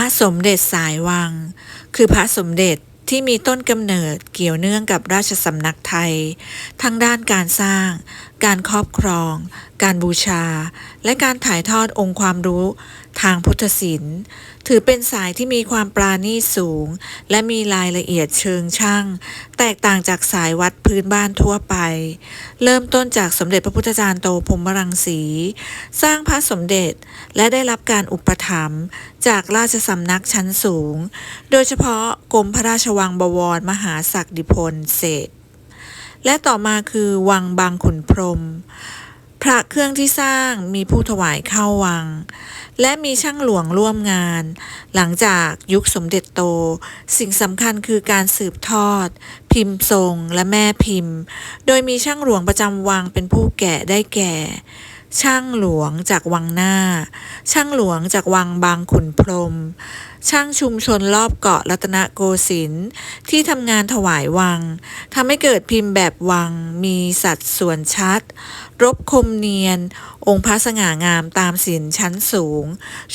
ระสมเด็จสายวัง คือพระสมเด็จ ที่มีต้นกำเนิดเกี่ยวเนื่องกับราชสำนักไทย ทั้งด้านการสร้าง การครอบครอง การบูชา และการถ่ายทอดองค์ความรู้ ทางพุทธศิลป์ ถือเป็นสายที่มีความปราณีตสูง และมีรายละเอียดเชิงช่าง แตกต่างจากสายวัดพื้นบ้านทั่วไป เริ่มต้นจากสมเด็จพระพุทธจารย์โตพรมรังสี สร้างพระสมเด็จและได้รับการอุปถัมภ์จากราชสำนักชั้นสูง โดยเฉพาะกรมพระราชวัวังบวรมหาศักดิพลเศษ และต่อมาคือวังบางขุนพรม พระเครื่องที่สร้างมีผู้ถวายเข้าวัง และมีช่างหลวงร่วมงาน หลังจากยุคสมเด็จโต สิ่งสำคัญคือการสืบทอด พิมพ์ทรงและแม่พิมพ์ โดยมีช่างหลวงประจำวังเป็นผู้แกะได้แก่ ช่างหลวงจากวังหน้า ช่างหลวงจากวังบางขุนพรม ช่างชุมชนรอบเกาะรัตนโกสินทร์ที่ทำงานถวายวังทำให้เกิดพิมพ์แบบวังมีสัดส่วนชัด รบคมเนียน องค์พระสง่างามตามศิลชั้นสูง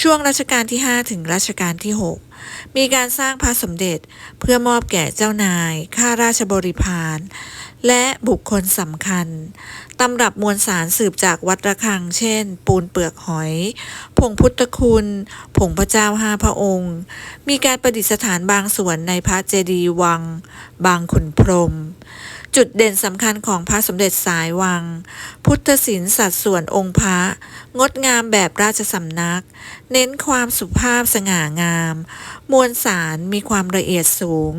ช่วงรัชกาลที่ 5 ถึงรัชกาลที่ 6 มีการสร้างพระสมเด็จเพื่อมอบแก่เจ้านาย ข้าราชบริพาร และบุคคลสำคัญ ตำรับมวลสารสืบจากวัดระฆัง เช่น ปูนเปลือกหอย ผงพุทธคุณ ผงพระเจ้าห้าพระองค์ มีการประดิษฐานบางส่วนในพระเจดีย์วัง บางขุนพรม จุดเด่นสำคัญของพระสมเด็จสายวัง พุทธศิลป์สัดส่วนองค์พระ งดงามแบบราชสำนัก เน้นความสุภาพสง่างาม มวลสารมีความละเอียดสูง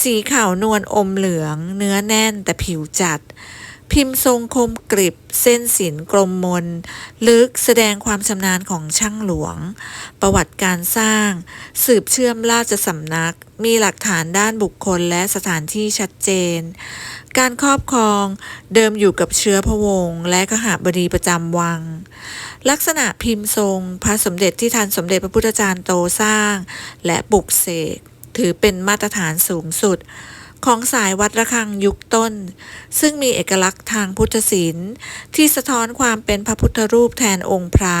สีขาวนวลอมเหลือง เนื้อแน่นแต่ผิวจัด พิมพ์ทรงคมกริบ เส้นศิลกลมมน ลึกแสดงความชำนาญของช่างหลวง ประวัติการสร้าง สืบเชื่อมราชสำนัก มีหลักฐานด้านบุคคลและสถานที่ชัดเจน การครอบครองเดิมอยู่กับเชื้อพระวงศ์และขหาบดีประจำวัง ลักษณะพิมพ์ทรง พระสมเด็จที่ทันสมเด็จพระพุทธจารย์โตสร้าง และปลุกเสกถือเป็นมาตรฐานสูงสุด ของสายวัดระฆังยุคต้น ซึ่งมีเอกลักษณ์ทางพุทธศิลป์ที่สะท้อนความเป็นพระพุทธรูปแทนองค์พระ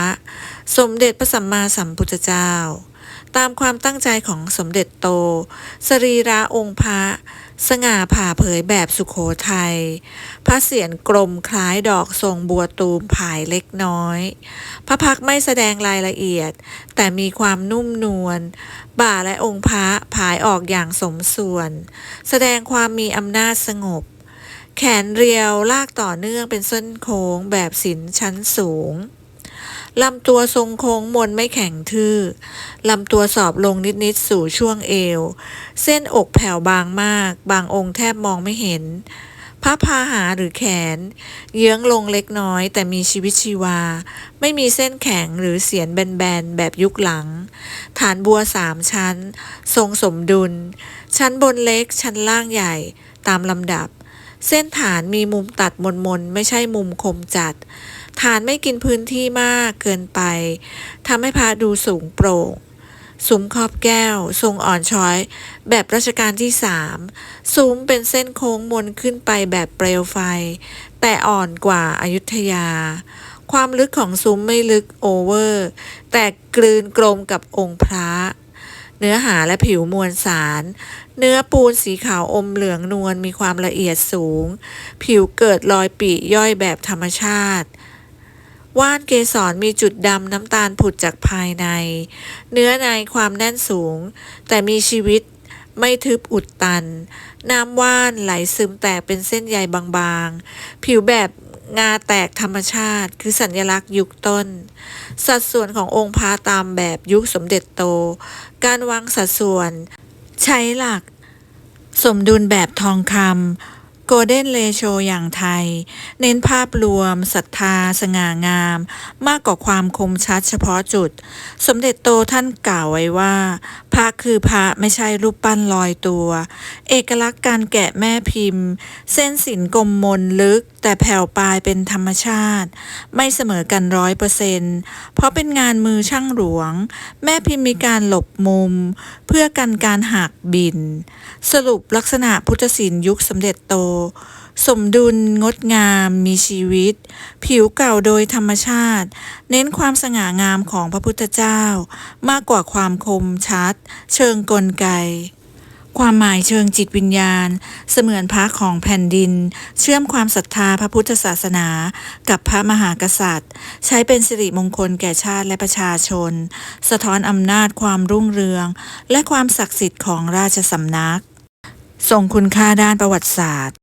สมเด็จพระสัมมาสัมพุทธเจ้า ตามความตั้งใจของสมเด็จโต สรีระองค์พระ สง่าผ่าเผยแบบสุขโขทัย พระเศียรกลมคล้ายดอกทรงบัวตูมผายเล็กน้อย พระพักไม่แสดงรายละเอียด แต่มีความนุ่มนวล บ่าและองค์พระผายออกอย่างสมส่วน แสดงความมีอำนาจสงบ แขนเรียวลากต่อเนื่องเป็นเส้นโค้งแบบศิลชั้นสูง ลำตัวทรงโค้งมนไม่แข็งทื่อ ลำตัวสอบลงนิดๆสู่ช่วงเอว เส้นอกแผ่วบางมาก บางองค์แทบมองไม่เห็นพระพาหาหรือแขน เยื้องลงเล็กน้อยแต่มีชีวิตชีวา ไม่มีเส้นแข็งหรือเสียนแบนๆ แบบยุคหลัง ฐานบัวสามชั้น ทรงสมดุล ชั้นบนเล็กชั้นล่างใหญ่ ตามลำดับ เส้นฐานมีมุมตัดมนๆไม่ใช่มุมคมจัด ฐานไม่กินพื้นที่มากเกินไปทำให้พระดูสูงโปร่งซุ้มครอบแก้ว ทรงอ่อนช้อย แบบรัชกาลที่สามซุ้มเป็นเส้นโค้งมนขึ้นไปแบบเปลวไฟ แต่อ่อนกว่าอายุทยา ความลึกของซุ้มไม่ลึกโอเวอร์ แต่กลืนกลมกับองค์พระ เนื้อหาและผิวมวลสาร เนื้อปูนสีขาวอมเหลืองนวลมีความละเอียดสูง ผิวเกิดรอยปีย่อยแบบธรรมชาติ ว่านเกสรมีจุดดำน้ำตาลผุดจากภายใน เนื้อในความแน่นสูง แต่มีชีวิตไม่ทึบอุดตัน น้ำว่านไหลซึมแตกเป็นเส้นใยบางๆ ผิวแบบ งาแตกธรรมชาติคือสัญลักษณ์ยุคต้น สัดส่วนขององค์พระตามแบบยุคสมเด็จโต การวางสัดส่วน ใช้หลัก สมดุลแบบทองคำโกลเด้นเลโชอย่างไทย เน้นภาพรวมศรัทธา สง่างาม มากกว่าความคมชัดเฉพาะจุด สมเด็จโตท่านกล่าวไว้ว่า พระคือพระไม่ใช่รูปปั้นลอยตัว เอกลักษณ์การแกะแม่พิมพ์ เส้นสินกลมมนลึกแต่แผ่วปลายเป็นธรรมชาติ ไม่เสมอกันร้อยเปอร์เซนต์เพราะเป็นงานมือช่างหลวง แม่พิมพ์มีการหลบมุม เพื่อกันการหักบิน สรุปลักษณะพุทธศิลป์ยุคสมเด็จโต สมดุล งดงาม มีชีวิต ผิวเก่าโดยธรรมชาติ เน้นความสง่างามของพระพุทธเจ้า มากกว่าความคมชัด เชิงกลไก ความหมายเชิงจิตวิญญาณ เสมือนพระของแผ่นดิน เชื่อมความศรัทธาพระพุทธศาสนา กับพระมหากษัตริย์ ใช้เป็นสิริมงคลแก่ชาติและประชาชน สะท้อนอำนาจความรุ่งเรือง และความศักดิ์สิทธิ์ของราชสำนักส่งคุณค่าด้านประวัติศาสตร์